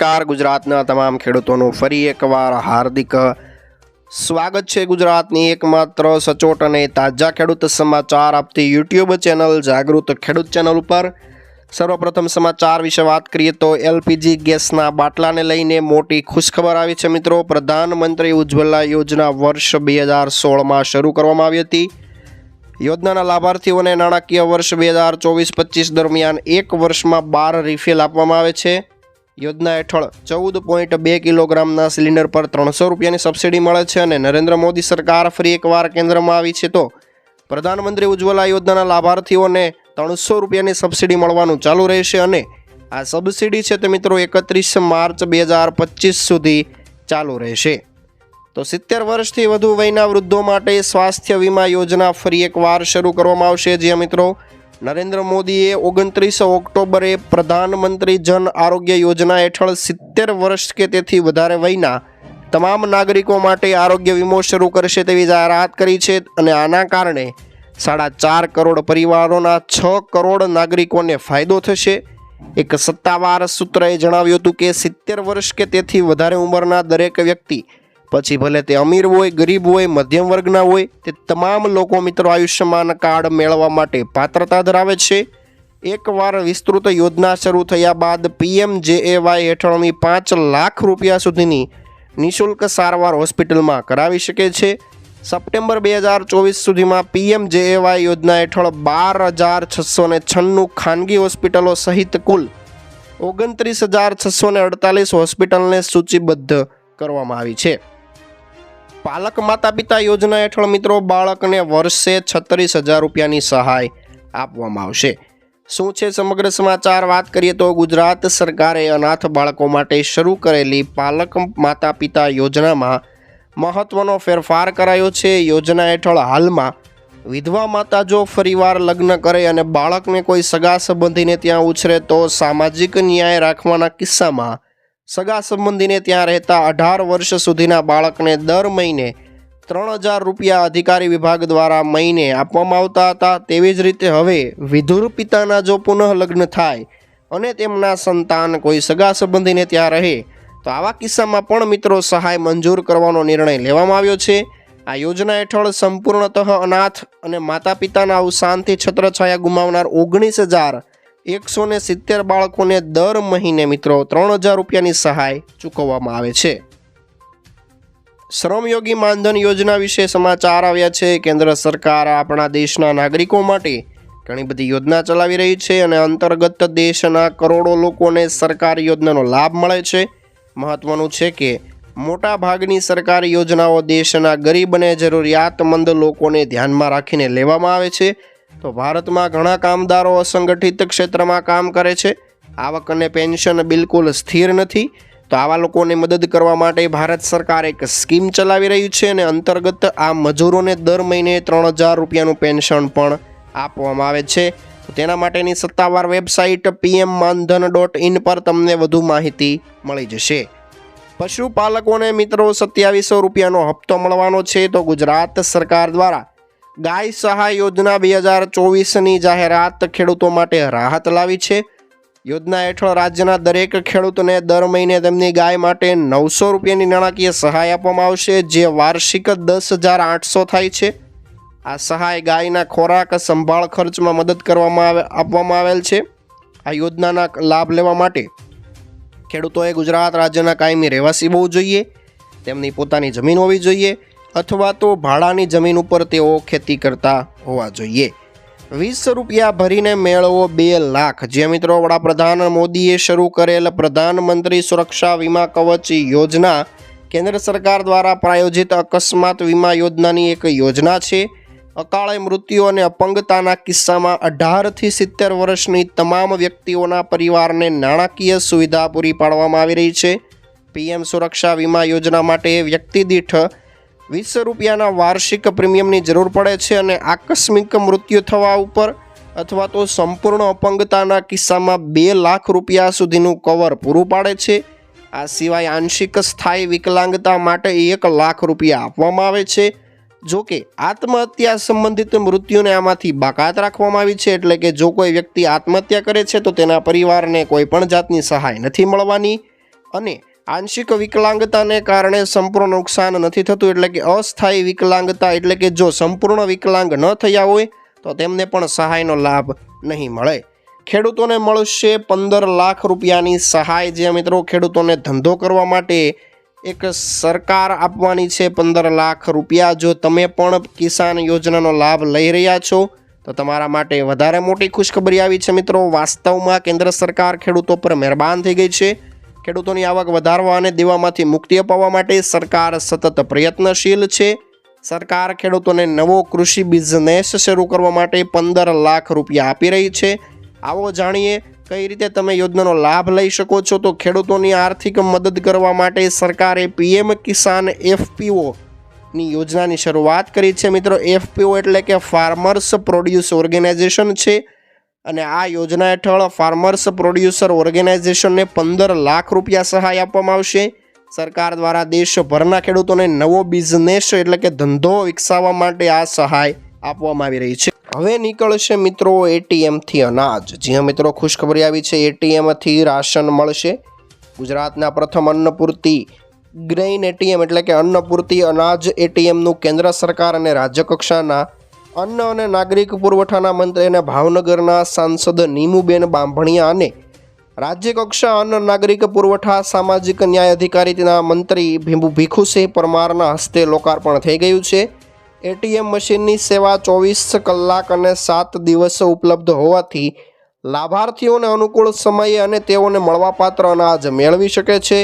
નમસ્કાર. ગુજરાતના તમામ ખેડૂતોનું ફરી એકવાર હાર્દિક સ્વાગત છે ગુજરાતની એકમાત્ર સચોટ અને તાજા ખેડૂત સમાચાર આપતી યુટ્યુબ ચેનલ જાગૃત ખેડૂત ચેનલ ઉપર. સર્વપ્રથમ સમાચાર વિશે વાત કરીએ તો એલપીજી ગેસના બાટલાને લઈને મોટી ખુશખબર આવી છે મિત્રો. પ્રધાનમંત્રી ઉજ્જવલા યોજના વર્ષ બે હજાર સોળમાં શરૂ કરવામાં આવી હતી. યોજનાના લાભાર્થીઓને નાણાકીય વર્ષ બે હજાર ચોવીસ પચીસ દરમિયાન એક વર્ષમાં બાર રિફિલ આપવામાં આવે છે. યોજના હેઠળ ચૌદ પોઈન્ટ બે કિલોગ્રામના સિલિન્ડર પર ત્રણસો રૂપિયાની સબસિડી મળે છે અને નરેન્દ્ર મોદી સરકાર ફરી એકવાર કેન્દ્રમાં આવી છે તો પ્રધાનમંત્રી ઉજ્જવલા યોજનાના લાભાર્થીઓને ત્રણસો રૂપિયાની સબસિડી મળવાનું ચાલુ રહેશે અને આ સબસિડી છે તે મિત્રો એકત્રીસ માર્ચ બે હજાર પચીસ સુધી ચાલુ રહેશે. તો સિત્તેર વર્ષથી વધુ વયના વૃદ્ધો માટે સ્વાસ્થ્ય વીમા યોજના ફરી એકવાર શરૂ કરવામાં આવશે. જ્યાં મિત્રો નરેન્દ્ર મોદીએ ઓગણત્રીસ ઓક્ટોબરે પ્રધાનમંત્રી જન આરોગ્ય યોજના હેઠળ સિત્તેર વર્ષ કે તેથી વધારે વયના તમામ નાગરિકો માટે આરોગ્ય વીમો શરૂ કરશે તેવી જાહેરાત કરી છે અને આના કારણે સાડા ચાર કરોડ પરિવારોના છ કરોડ નાગરિકોને ફાયદો થશે. એક સત્તાવાર સૂત્રએ જણાવ્યું હતું કે સિત્તેર વર્ષ કે તેથી વધારે ઉંમરના દરેક વ્યક્તિ પછી ભલે તે અમીર હોય, ગરીબ હોય, મધ્યમ વર્ગના હોય, તે તમામ લોકો મિત્રો આયુષ્યમાન કાર્ડ મેળવવા માટે પાત્રતા ધરાવે છે. એકવાર વિસ્તૃત યોજના શરૂ થયા બાદ પીએમ જેએવાય હેઠળની પાંચ લાખ રૂપિયા સુધીની નિઃશુલ્ક સારવાર હોસ્પિટલમાં કરાવી શકે છે. સપ્ટેમ્બર બે હજાર ચોવીસ સુધીમાં પીએમ જેએવાય યોજના હેઠળ બાર હજાર છસો ને છન્નું ખાનગી હોસ્પિટલો સહિત કુલ ઓગણત્રીસ હજાર છસો ને અડતાલીસ હોસ્પિટલને સૂચિબદ્ધ કરવામાં આવી છે. પાલક માતા પિતા યોજના હેઠળ મિત્રો બાળકને વર્ષે છત્રીસ હજાર રૂપિયાની સહાય આપવામાં આવશે. શું છે સમગ્ર સમાચાર? વાત કરીએ તો ગુજરાત સરકારે અનાથ બાળકો માટે શરૂ કરેલી પાલક માતા પિતા યોજનામાં મહત્વનો ફેરફાર કરાયો છે. યોજના હેઠળ હાલમાં વિધવા માતા જો ફરીવાર લગ્ન કરે અને બાળકને કોઈ સગા સંબંધીને ત્યાં ઉછરે તો સામાજિક ન્યાય રાખવાના કિસ્સામાં સગા સંબંધીને ત્યાં રહેતા અઢાર વર્ષ સુધીના બાળકને દર મહિને ત્રણ હજાર રૂપિયા અધિકારી વિભાગ દ્વારા મહિને આપવામાં આવતા હતા. તેવી જ રીતે હવે વિધુર પિતાના જો પુનઃ લગ્ન થાય અને તેમના સંતાન કોઈ સગા સંબંધીને ત્યાં રહે, તો આવા કિસ્સામાં પણ મિત્રો સહાય મંજૂર કરવાનો નિર્ણય લેવામાં આવ્યો છે. આ યોજના હેઠળ સંપૂર્ણતઃ અનાથ અને માતા પિતાના અવસાનથી છત્રછાયા ગુમાવનાર ઓગણીસ હજાર એકસો ને સિત્તેર બાળકોને દર મહિને મિત્રો ત્રણ હજાર રૂપિયાની સહાય ચૂકવવામાં આવે છે. શ્રમયોગી માનધન યોજના વિશે સમાચાર આવ્યા છે. કેન્દ્ર સરકાર આપણા દેશના નાગરિકો માટે ઘણી બધી યોજના ચલાવી રહી છે અને અંતર્ગત દેશના કરોડો લોકોને સરકારી યોજનાનો લાભ મળે છે. મહત્વનું છે કે મોટા ભાગની સરકારી યોજનાઓ દેશના ગરીબ અને જરૂરિયાતમંદ લોકોને ધ્યાનમાં રાખીને લેવામાં આવે છે. તો ભારતમાં ઘણા કામદારો અસંગઠિત ક્ષેત્રમાં કામ કરે છે. આવક અને પેન્શન બિલકુલ સ્થિર નથી. તો આવા લોકોને મદદ કરવા માટે ભારત સરકાર એક સ્કીમ ચલાવી રહી છે અને અંતર્ગત આ મજૂરોને દર મહિને ત્રણ હજાર રૂપિયાનું પેન્શન પણ આપવામાં આવે છે. તેના માટેની સત્તાવાર website PM Maandhan dot in પર તમને વધુ માહિતી મળી જશે. પશુપાલકોને મિત્રો સત્યાવીસો રૂપિયાનો હપ્તો મળવાનો છે. તો ગુજરાત સરકાર દ્વારા ગાય સહાય યોજના બે હજાર ચોવીસની જાહેરાત ખેડૂતો માટે રાહત લાવી છે. યોજના હેઠળ રાજ્યના દરેક ખેડૂતને દર મહિને તેમની ગાય માટે નવસો રૂપિયાની નાણાકીય સહાય આપવામાં આવશે, જે વાર્ષિક દસ હજાર આઠસો થાય છે. આ સહાય ગાયના ખોરાક, સંભાળ ખર્ચમાં મદદ કરવામાં આવે, આપવામાં આવેલ છે. આ યોજનાના લાભ લેવા માટે ખેડૂતોએ ગુજરાત રાજ્યના કાયમી રહેવાસી હોવું જોઈએ, તેમની પોતાની જમીન હોવી જોઈએ અથવા તો ભાડાની જમીન ઉપર તેઓ ખેતી કરતા હોવા જોઈએ. વીસ રૂપિયા ભરીને મેળવો બે લાખ. જે મિત્રો, વડાપ્રધાન મોદીએ શરૂ કરેલ પ્રધાનમંત્રી સુરક્ષા વીમા કવચ યોજના કેન્દ્ર સરકાર દ્વારા પ્રાયોજિત અકસ્માત વીમા યોજનાની એક યોજના છે. અકાળે મૃત્યુ અને અપંગતાના કિસ્સામાં અઢારથી સિત્તેર વર્ષની તમામ વ્યક્તિઓના પરિવારને નાણાકીય સુવિધા પૂરી પાડવામાં આવી રહી છે. પીએમ સુરક્ષા વીમા યોજના માટે વ્યક્તિ દીઠ વીસ રૂપિયાના વાર્ષિક પ્રીમિયમની જરૂર પડે છે અને આકસ્મિક મૃત્યુ થવા ઉપર અથવા તો સંપૂર્ણ અપંગતાના કિસ્સામાં બે લાખ રૂપિયા સુધીનું કવર પૂરું પાડે છે. આ સિવાય આંશિક સ્થાયી વિકલાંગતા માટે એક લાખ રૂપિયા આપવામાં આવે છે. જો કે આત્મહત્યા સંબંધિત મૃત્યુને આમાંથી બાકાત રાખવામાં આવી છે એટલે કે જો કોઈ વ્યક્તિ આત્મહત્યા કરે છે તો તેના પરિવારને કોઈ પણ જાતની સહાય નથી મળવાની. અને આંશિક વિકલાંગતાને કારણે સંપૂર્ણ નુકસાન નથી થતું, એટલે કે અસ્થાયી વિકલાંગતા એટલે કે જો સંપૂર્ણ વિકલાંગ ન થયા હોય, તો તેમને પણ સહાયનો લાભ નહીં મળે. ખેડૂતોને મળશે પંદર લાખ રૂપિયાની સહાય. જે મિત્રો, ખેડૂતોને ધંધો કરવા માટે એક સરકાર આપવાની છે પંદર લાખ રૂપિયા. જો તમે પણ કિસાન યોજનાનો લાભ લઈ રહ્યા છો, તો તમારા માટે વધારે મોટી ખુશખબરી આવી છે મિત્રો. વાસ્તવમાં કેન્દ્ર સરકાર ખેડૂતો પર મહેરબાન થઈ ગઈ છે. ખેડૂતોની આવક વધારવા અને દેવામાંથી મુક્તિ અપાવવા માટે સરકાર સતત પ્રયત્નશીલ છે. સરકાર ખેડૂતોને નવો કૃષિ બિઝનેસ શરૂ કરવા માટે પંદર લાખ રૂપિયા આપી રહી છે. આવો જાણીએ, કઈ રીતે તમે યોજનાનો લાભ લઈ શકો છો? તો ખેડૂતોની આર્થિક મદદ કરવા માટે સરકારે પીએમ કિસાન એફપીઓ ની યોજનાની શરૂઆત કરી છે. મિત્રો, એફપીઓ એટલે કે ફાર્મર્સ પ્રોડ્યુસ ઓર્ગેનાઇઝેશન છે. અને આ યોજના હેઠળ ફાર્મર્સ પ્રોડ્યુસર ઓર્ગેનાઇઝેશનને પંદર લાખ રૂપિયા સહાય આપવામાં આવશે. સરકાર દ્વારા દેશભરના ખેડૂતોને નવો બિઝનેસ એટલે કે ધંધો વિકસાવવા માટે આ સહાય આપવામાં આવી રહી છે. હવે નીકળશે મિત્રો એટીએમથી અનાજ. જ્યાં મિત્રો, ખુશખબરી આવી છે. એટીએમથી રાશન મળશે. ગુજરાતના પ્રથમ અન્નપૂર્તિ ગ્રેઇન એટીએમ એટલે કે અન્નપૂર્તિ અનાજ એટીએમનું કેન્દ્ર સરકાર અને રાજ્ય કક્ષાના અન્ન અને નાગરિક પુરવઠાના મંત્રી અને ભાવનગરના સાંસદ નીમુબેન બાંભણિયા અને રાજ્ય કક્ષા અન્ન નાગરિક પુરવઠા સામાજિક ન્યાય અધિકારીના મંત્રી ભીંબુ ભીખુસિંહ પરમારના હસ્તે લોકાર્પણ થઈ ગયું છે. એટીએમ મશીનની સેવા ચોવીસ કલાક અને સાત દિવસ ઉપલબ્ધ હોવાથી લાભાર્થીઓને અનુકૂળ સમયે અને તેઓને મળવાપાત્ર અનાજ મેળવી શકે છે.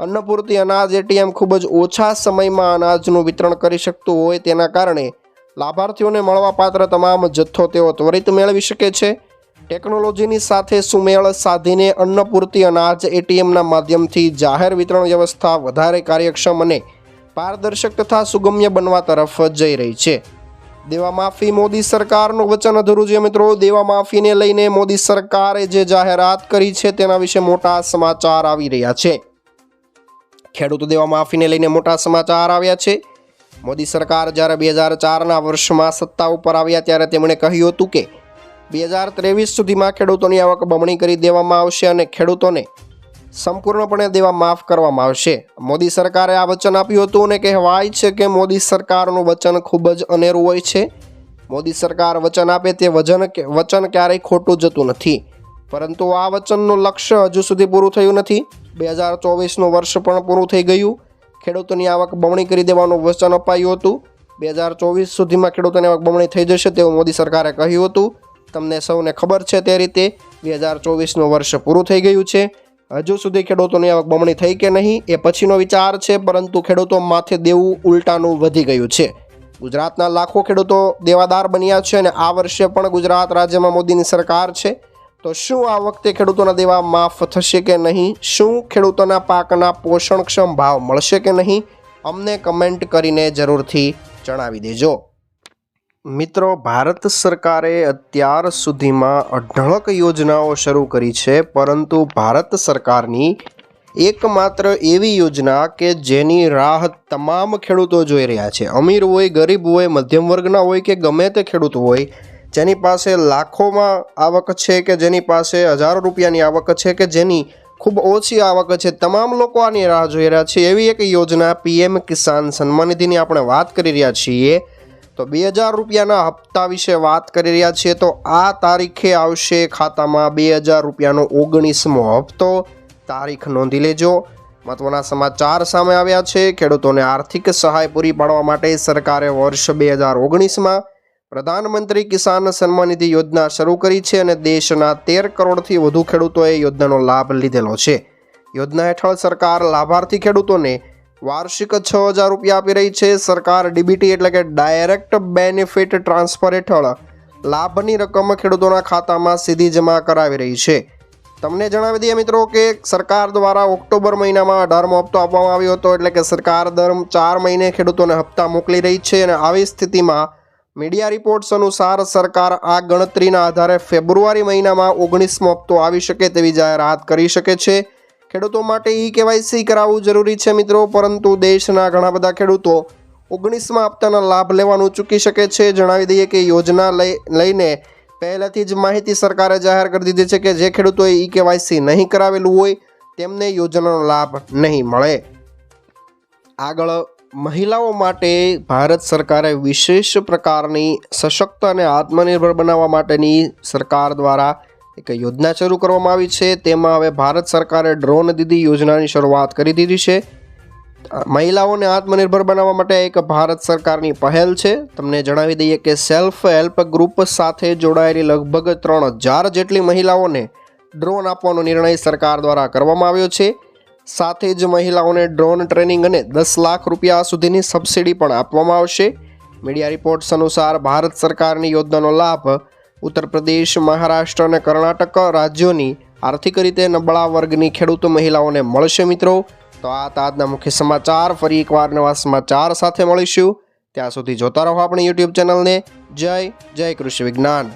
અન્નપૂર્તિ અનાજ એટીએમ ખૂબ જ ઓછા સમયમાં અનાજનું વિતરણ કરી શકતું હોય તેના કારણે લાભાર્થીઓને મળવાપાત્ર તમામ જથ્થો તેઓ ત્વરિત મેળવી શકે છે. ટેકનોલોજીની સાથે સુમેળ સાધીને અન્નપૂર્તિ અનાજ એટીએમના માધ્યમથી જાહેર વિતરણ વ્યવસ્થા વધારે કાર્યક્ષમ અને પારદર્શક તથા સુગમ્ય બનવા તરફ જઈ રહી છે. દેવા માફી મોદી સરકારનું વચન અધૂરું છે મિત્રો. દેવા માફીને લઈને મોદી સરકારે જે જાહેરાત કરી છે તેના વિશે મોટા સમાચાર આવી રહ્યા છે. ખેડૂત દેવા માફીને લઈને મોટા સમાચાર આવ્યા છે. મોદી સરકાર જ્યારે બે હજાર ચારના વર્ષમાં સત્તા ઉપર આવ્યા ત્યારે તેમણે કહ્યું હતું કે, બે હજાર ત્રેવીસ સુધીમાં ખેડૂતોની આવક બમણી કરી દેવામાં આવશે અને ખેડૂતોને સંપૂર્ણપણે દેવા માફ કરવામાં આવશે. મોદી સરકારે આ વચન આપ્યું હતું અને કહેવાય છે કે મોદી સરકારનું વચન ખૂબ જ અનેરું હોય છે. મોદી સરકાર વચન આપે તે વચન વચન ક્યારેય ખોટું જતું નથી. પરંતુ આ વચનનું લક્ષ્ય હજુ સુધી પૂરું થયું નથી. બે હજાર ચોવીસનું વર્ષ પણ પૂરું થઈ ગયું. ખેડૂતોની આવક બમણી કરી દેવાનું વચન અપાયું હતું. બે હજાર ચોવીસ સુધીમાં ખેડૂતોની આવક બમણી થઈ જશે તેવું મોદી સરકારે કહ્યું હતું. તમને સૌને ખબર છે તે રીતે બે હજાર ચોવીસનું વર્ષ પૂરું થઈ ગયું છે. હજુ સુધી ખેડૂતોની આવક બમણી થઈ કે નહીં એ પછીનો વિચાર છે, પરંતુ ખેડૂતો માથે દેવું ઉલટાનું વધી ગયું છે. ગુજરાતના લાખો ખેડૂતો દેવાદાર બન્યા છે અને આ વર્ષે પણ ગુજરાત રાજ્યમાં મોદીની સરકાર છે. તો શું આ વખતે ખેડૂતોના દેવા માફ થશે કે નહીં? શું ખેડૂતોના પાકના પોષણક્ષમ ભાવ મળશે કે નહીં? અમને કમેન્ટ કરીને જરૂરથી જણાવી દેજો. મિત્રો, ભારત સરકારે અત્યાર સુધીમાં અઢળક યોજનાઓ શરૂ કરી છે, પરંતુ ભારત સરકારની એકમાત્ર એવી યોજના કે જેની રાહ તમામ ખેડૂતો જોઈ રહ્યા છે. અમીર હોય, ગરીબ હોય મધ્યમ વર્ગના હોય કે ગમે તે ખેડૂત હોય જેની પાસે લાખોમાં આવક છે કે જેની પાસે હજારો રૂપિયાની આવક છે કે જેની ખૂબ ઓછી આવક છે, તમામ લોકો આની રાહ જોઈ રહ્યા છે એવી એક યોજના પીએમ કિસાન સન્માન નિધિની આપણે વાત કરી રહ્યા છીએ. તો બે હજાર રૂપિયાના હપ્તા વિશે વાત કરી રહ્યા છીએ. તો આ તારીખે આવશે ખાતામાં બે હજાર રૂપિયાનો ઓગણીસમો હપ્તો. તારીખ નોંધી લેજો. મહત્વના સમાચાર સામે આવ્યા છે. ખેડૂતોને આર્થિક સહાય પૂરી પાડવા માટે સરકારે વર્ષ બે હજાર ઓગણીસમાં પ્રધાનમંત્રી કિસાન સન્માન નિધિ યોજના શરૂ કરી છે અને દેશના તેર કરોડથી વધુ ખેડૂતોએ યોજનાનો લાભ લીધેલો છે. યોજના હેઠળ સરકાર લાભાર્થી ખેડૂતોને વાર્ષિક છ હજાર રૂપિયા આપી રહી છે. સરકાર ડીબીટી એટલે કે ડાયરેક્ટ બેનિફિટ ટ્રાન્સફર હેઠળ લાભની રકમ ખેડૂતોના ખાતામાં સીધી જમા કરાવી રહી છે. તમને જણાવી દઈએ મિત્રો કે સરકાર દ્વારા ઓક્ટોબર મહિનામાં અઢારમો હપ્તો આપવામાં આવ્યો હતો એટલે કે સરકાર દર ચાર મહિને ખેડૂતોને હપ્તા મોકલી રહી છે અને આવી સ્થિતિમાં મીડિયા રિપોર્ટ્સ અનુસાર સરકાર આ ગણતરીના આધારે ફેબ્રુઆરી મહિનામાં ઓગણીસમો હપ્તો આવી શકે તેવી જાહેરાત કરી શકે છે. ખેડૂતો માટે ઈ કેવાયસી કરાવવું જરૂરી છે મિત્રો, પરંતુ દેશના ઘણા બધા ખેડૂતો ઓગણીસમાં હપ્તાના લાભ લેવાનું ચૂકી શકે છે. જણાવી દઈએ કે યોજના લઈ, લઈને પહેલેથી જ માહિતી સરકારે જાહેર કરી દીધી છે કે જે ખેડૂતોએ ઈ કેવાયસી નહીં કરાવેલું હોય તેમને યોજનાનો લાભ નહીં મળે. આગળ મહિલાઓ માટે ભારત સરકારે વિશેષ પ્રકારની સશક્ત અને આત્મનિર્ભર બનાવવા માટેની સરકાર દ્વારા એક યોજના શરૂ કરવામાં આવી છે. તેમાં હવે ભારત સરકારે ડ્રોન દીદી યોજનાની શરૂઆત કરી દીધી છે. મહિલાઓને આત્મનિર્ભર બનાવવા માટે એક ભારત સરકારની પહેલ છે. તમને જણાવી દઈએ કે સેલ્ફ હેલ્પ ગ્રુપ સાથે જોડાયેલી લગભગ ત્રણ હજાર જેટલી મહિલાઓને ડ્રોન આપવાનો નિર્ણય સરકાર દ્વારા કરવામાં આવ્યો છે. સાથે જ મહિલાઓને ડ્રોન ટ્રેનિંગ અને દસ લાખ રૂપિયા સુધીની સબસિડી પણ આપવામાં આવશે. મીડિયા રિપોર્ટ્સ અનુસાર ભારત સરકારની યોજનાનો લાભ ઉત્તર પ્રદેશ, મહારાષ્ટ્ર અને કર્ણાટક રાજ્યોની આર્થિક રીતે નબળા વર્ગની ખેડૂત મહિલાઓને મળશે મિત્રો. તો આ આજના મુખ્ય સમાચાર. ફરી એકવાર નવા સમાચાર સાથે મળીશું. ત્યાં સુધી જોતા રહો આપણી યુટ્યુબ ચેનલને. જય જય કૃષિ વિજ્ઞાન.